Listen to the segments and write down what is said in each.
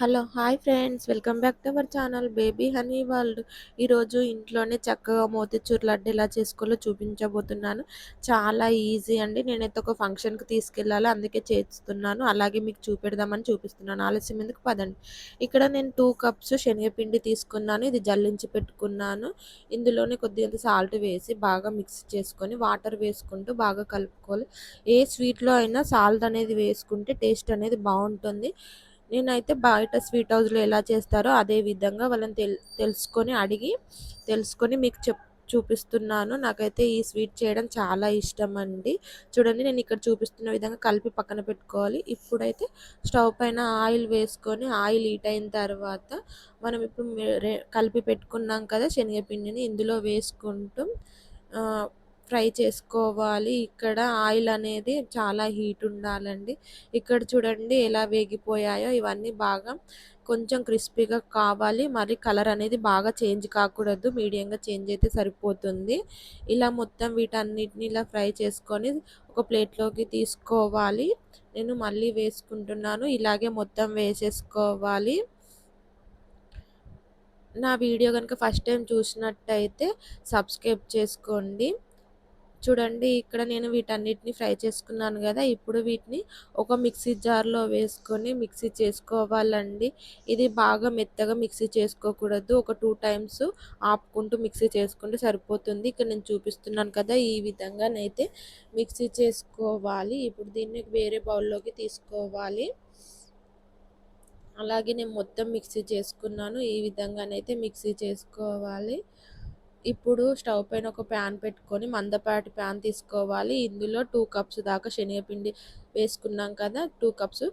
Hello hi friends. Welcome back to our channel baby honey world. ఈరోజు ఇంట్లోనే చక్కగా మోతిచూర్ లడ్డు ఎలా చేసుకోవాలో చూపించబోతున్నాను. చాలా ఈజీ అండి. నేనైతే ఒక ఫంక్షన్కి తీసుకెళ్ళాలి అందుకే చేస్తున్నాను. అలాగే మీకు చూపెడదామని చూపిస్తున్నాను. ఆలస్యం ఎందుకు? పదండి. ఇక్కడ నేను టూ కప్స్ శనగపిండి తీసుకున్నాను. ఇది జల్లించి పెట్టుకున్నాను. ఇందులోనే కొద్దిగా సాల్ట్ వేసి బాగా మిక్స్ చేసుకొని వాటర్ వేసుకుంటూ బాగా కలుపుకోవాలి. ఏ స్వీట్లో అయినా సాల్ట్ అనేది వేసుకుంటే టేస్ట్ అనేది బాగుంటుంది. నేనైతే బయట స్వీట్ హౌస్లో ఎలా చేస్తారో అదే విధంగా వాళ్ళని తెల్ తెలుసుకొని అడిగి తెలుసుకొని మీకు చెప్ చూపిస్తున్నాను. నాకైతే ఈ స్వీట్ చేయడం చాలా ఇష్టం అండి. చూడండి నేను ఇక్కడ చూపిస్తున్న విధంగా కలిపి పక్కన పెట్టుకోవాలి. ఇప్పుడైతే స్టవ్ పైన ఆయిల్ వేసుకొని ఆయిల్ హీట్ అయిన తర్వాత మనం ఇప్పుడు కలిపి పెట్టుకున్నాం కదా శనగపిండిని ఇందులో వేసుకుంటూ ఫ్రై చేసుకోవాలి. ఇక్కడ ఆయిల్ అనేది చాలా హీట్ ఉండాలండి. ఇక్కడ చూడండి ఎలా వేగిపోయాయో. ఇవన్నీ బాగా కొంచెం క్రిస్పీగా కావాలి. మరి కలర్ అనేది బాగా చేంజ్ కాకూడదు. మీడియంగా చేంజ్ అయితే సరిపోతుంది. ఇలా మొత్తం వీటన్నిటిని ఇలా ఫ్రై చేసుకొని ఒక ప్లేట్లోకి తీసుకోవాలి. నేను మళ్ళీ వేసుకుంటున్నాను. ఇలాగే మొత్తం వేసేసుకోవాలి. నా వీడియో కనుక ఫస్ట్ టైం చూసినట్టయితే సబ్స్క్రైబ్ చేసుకోండి. చూడండి ఇక్కడ నేను వీటన్నిటిని ఫ్రై చేసుకున్నాను కదా ఇప్పుడు వీటిని ఒక మిక్సీ జార్లో వేసుకొని మిక్సీ చేసుకోవాలండి. ఇది బాగా మెత్తగా మిక్సీ చేసుకోకూడదు ఒక టూ టైమ్స్ ఆపుకుంటూ మిక్సీ చేసుకుంటే సరిపోతుంది. ఇక్కడ నేను చూపిస్తున్నాను కదా ఈ విధంగానైతే మిక్సీ చేసుకోవాలి. ఇప్పుడు దీన్ని వేరే బౌల్లోకి తీసుకోవాలి. అలాగే నేను మొత్తం మిక్సీ చేసుకున్నాను ఈ విధంగానైతే మిక్సీ చేసుకోవాలి. ఇప్పుడు స్టవ్ పైన ఒక ప్యాన్ పెట్టుకొని మందపాటి ప్యాన్ తీసుకోవాలి. ఇందులో టూ కప్స్ దాకా శనగపిండి వేసుకున్నాం కదా టూ కప్స్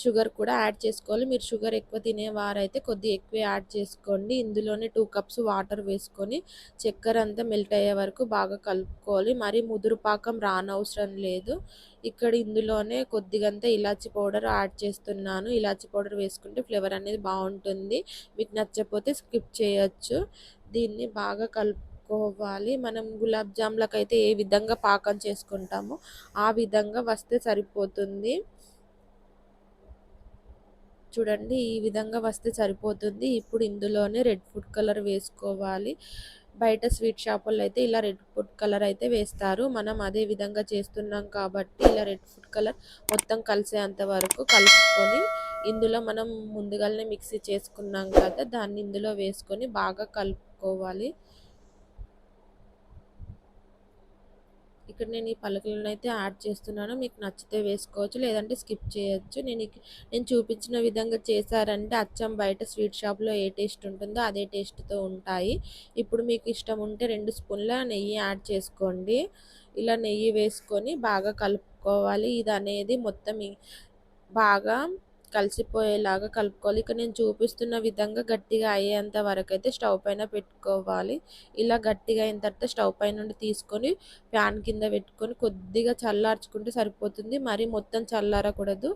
షుగర్ కూడా యాడ్ చేసుకోవాలి. మీరు షుగర్ ఎక్కువ తినేవారైతే కొద్దిగా ఎక్కువ యాడ్ చేసుకోండి. ఇందులోనే టూ కప్స్ వాటర్ వేసుకొని చక్కెర అంతా మెల్ట్ అయ్యే వరకు బాగా కలుపుకోవాలి. మరి ముదురు పాకం రానవసరం లేదు. ఇక్కడ ఇందులోనే కొద్దిగంత ఇలాచి పౌడర్ యాడ్ చేస్తున్నాను. ఇలాచి పౌడర్ వేసుకుంటే ఫ్లేవర్ అనేది బాగుంటుంది. మీకు నచ్చకపోతే స్కిప్ చేయొచ్చు. దీన్ని బాగా కలుపుకోవాలి. మనం గులాబ్ జామ్లకు అయితే ఏ విధంగా పాకం చేసుకుంటామో ఆ విధంగా వస్తే సరిపోతుంది. చూడండి ఈ విధంగా వస్తే సరిపోతుంది. ఇప్పుడు ఇందులోనే రెడ్ ఫుడ్ కలర్ వేసుకోవాలి. బయట స్వీట్ షాపుల్లో అయితే ఇలా రెడ్ ఫుడ్ కలర్ అయితే వేస్తారు. మనం అదే విధంగా చేస్తున్నాం కాబట్టి ఇలా రెడ్ ఫుడ్ కలర్ మొత్తం కలిసేంత వరకు కలుపుకొని ఇందులో మనం ముందుగానే మిక్సీ చేసుకున్నాం కదా దాన్ని ఇందులో వేసుకొని బాగా కలుపు కలుపుకోవాలి ఇక్కడ నేను ఈ పలకలను అయితే యాడ్ చేస్తున్నాను. మీకు నచ్చితే వేసుకోవచ్చు లేదంటే స్కిప్ చేయొచ్చు. నేను నేను చూపించిన విధంగా చేశారంటే అచ్చం బయట స్వీట్ షాప్లో ఏ టేస్ట్ ఉంటుందో అదే టేస్ట్తో ఉంటాయి. ఇప్పుడు మీకు ఇష్టం ఉంటే రెండు స్పూన్ల నెయ్యి యాడ్ చేసుకోండి. ఇలా నెయ్యి వేసుకొని బాగా కలుపుకోవాలి. ఇది అనేది మొత్తం బాగా కలిసిపోయేలాగా కలుపుకోవాలి. ఇక్కడ నేను చూపిస్తున్న విధంగా గట్టిగా అయ్యేంత వరకు అయితే స్టవ్ పైన పెట్టుకోవాలి. ఇలా గట్టిగా అయిన తర్వాత స్టవ్ పైన నుండి తీసుకొని ప్యాన్ కింద పెట్టుకొని కొద్దిగా చల్లార్చుకుంటే సరిపోతుంది. మరి మొత్తం చల్లారకూడదు.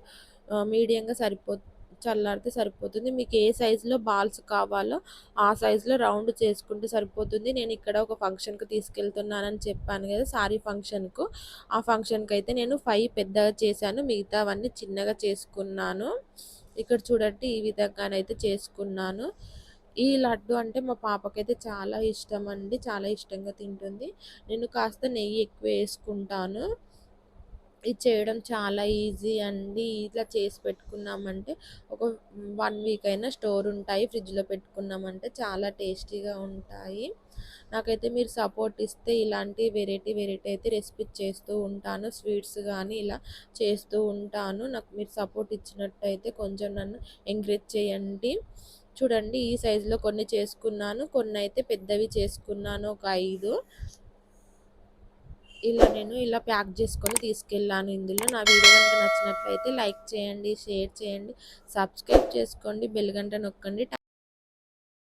మీడియంగా సరిపోతుంది చల్లారితే సరిపోతుంది. మీకు ఏ సైజులో బాల్స్ కావాలో ఆ సైజులో రౌండ్ చేసుకుంటే సరిపోతుంది. నేను ఇక్కడ ఒక ఫంక్షన్కి తీసుకెళ్తున్నానని చెప్పాను కదా సారీ ఫంక్షన్కు. ఆ ఫంక్షన్కి అయితే నేను ఫైవ్ పెద్దగా చేశాను మిగతావన్నీ చిన్నగా చేసుకున్నాను. ఇక్కడ చూడండి ఈ విధంగానైతే చేసుకున్నాను. ఈ లడ్డు అంటే మా పాపకైతే చాలా ఇష్టం అండి చాలా ఇష్టంగా తింటుంది. నేను కాస్త నెయ్యి ఎక్కువ వేసుకుంటాను. ఇది చేయడం చాలా ఈజీ అండి. ఇట్లా చేసి పెట్టుకున్నామంటే ఒక వన్ వీక్ అయినా స్టోర్ ఉంటాయి ఫ్రిడ్జ్లో పెట్టుకున్నామంటే చాలా టేస్టీగా ఉంటాయి. నాకైతే మీరు సపోర్ట్ ఇస్తే ఇలాంటి వెరైటీ వెరైటీ అయితే రెసిపీ చేస్తూ ఉంటాను స్వీట్స్ కానీ ఇలా చేస్తూ ఉంటాను. నాకు మీరు సపోర్ట్ ఇచ్చినట్టయితే కొంచెం నన్ను ఎంకరేజ్ చేయండి. చూడండి ఈ సైజులో కొన్ని చేసుకున్నాను కొన్ని అయితే పెద్దవి చేసుకున్నాను ఒక ఐదు. ఇలా నేను ఇలా ప్యాక్ చేసుకొని తీసుకెళ్ళాను ఇందులో. నా వీడియో కనుక నచ్చినట్లయితే లైక్ చేయండి షేర్ చేయండి సబ్స్క్రైబ్ చేసుకోండి బెల్ గంట నొక్కండి.